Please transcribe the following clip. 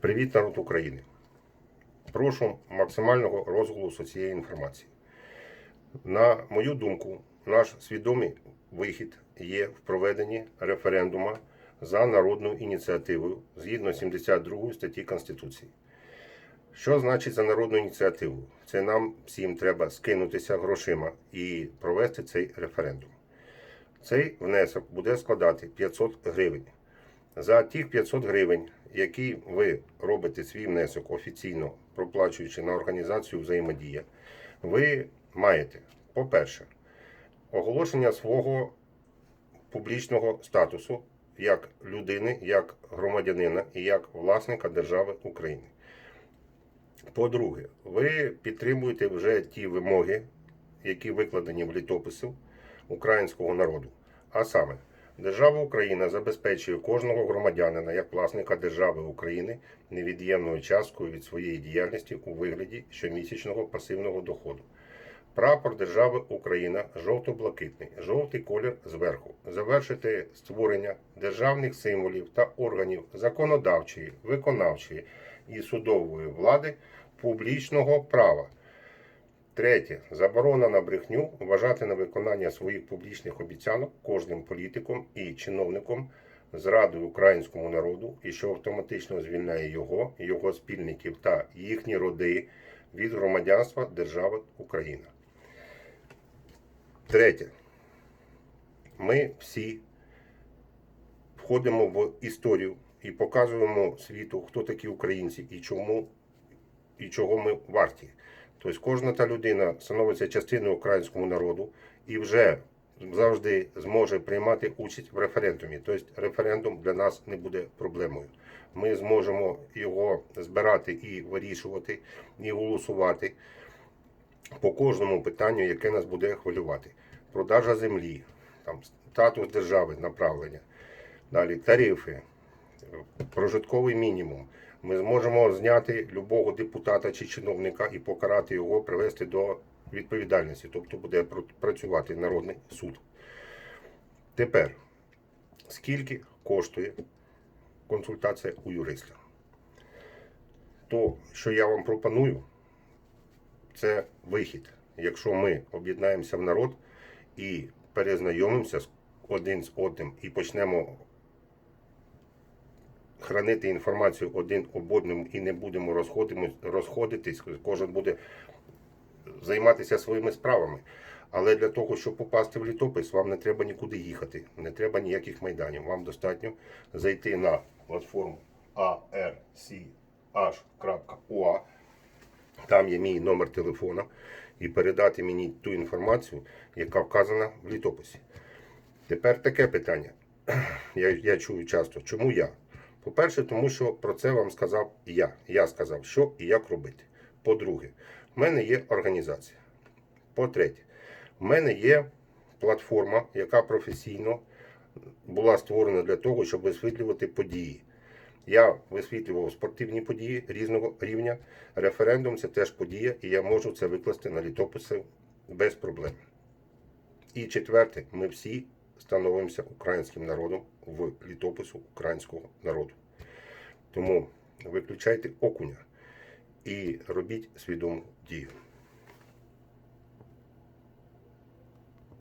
Привіт, народ України. Прошу максимального розголосу цієї інформації. На мою думку, наш свідомий вихід є в проведенні референдума за народною ініціативою згідно 72 статті Конституції. Що значить за народну ініціативу? Це нам всім треба скинутися грошима і провести цей референдум. Цей внесок буде складати 500 гривень. За тих 500 гривень, які ви робите свій внесок офіційно проплачуючи на організацію взаємодія, ви маєте, по-перше, оголошення свого публічного статусу як людини, як громадянина і як власника держави України. По-друге, ви підтримуєте вже ті вимоги, які викладені в літопису українського народу. А саме, держава Україна забезпечує кожного громадянина як власника держави України невід'ємною часткою від своєї діяльності у вигляді щомісячного пасивного доходу. Прапор держави Україна жовто-блакитний, жовтий колір зверху. Завершити створення державних символів та органів законодавчої, виконавчої і судової влади публічного права. Третє. Заборона на брехню вважати на виконання своїх публічних обіцянок кожним політиком і чиновником зрадою українському народу, і що автоматично звільняє його, його спільників та їхні роди від громадянства держави Україна. Третє. Ми всі входимо в історію і показуємо світу, хто такі українці і чому і чого ми варті. Тобто кожна та людина становиться частиною українського народу і вже завжди зможе приймати участь в референдумі. Тобто референдум для нас не буде проблемою. Ми зможемо його збирати і вирішувати, і голосувати по кожному питанню, яке нас буде хвилювати. Продажа землі, там, статус держави, направлення, далі тарифи, прожитковий мінімум. Ми зможемо зняти любого депутата чи чиновника і покарати його, привести до відповідальності, тобто буде працювати народний суд. Тепер, скільки коштує консультація у юриста? То, що я вам пропоную, це вихід. Якщо ми об'єднаємося в народ і перезнайомимося з один з одним і почнемо хранити інформацію один об одному і не будемо розходитись, кожен буде займатися своїми справами. Але для того, щоб попасти в літопис, вам не треба нікуди їхати, не треба ніяких майданів. Вам достатньо зайти на платформу arch.ua, там є мій номер телефона, і передати мені ту інформацію, яка вказана в літописі. Тепер таке питання. Я, я чую часто, чому я? По-перше, тому що про це вам сказав я. Я сказав, що і як робити. По-друге, в мене є організація. По-третє, в мене є платформа, яка професійно була створена для того, щоб висвітлювати події. Я висвітлював спортивні події різного рівня. Референдум це теж подія, і я можу це викласти на літописи без проблем. І четверте, ми всі становимося українським народом в літопису українського народу. Тому виключайте окуня і робіть свідому дію.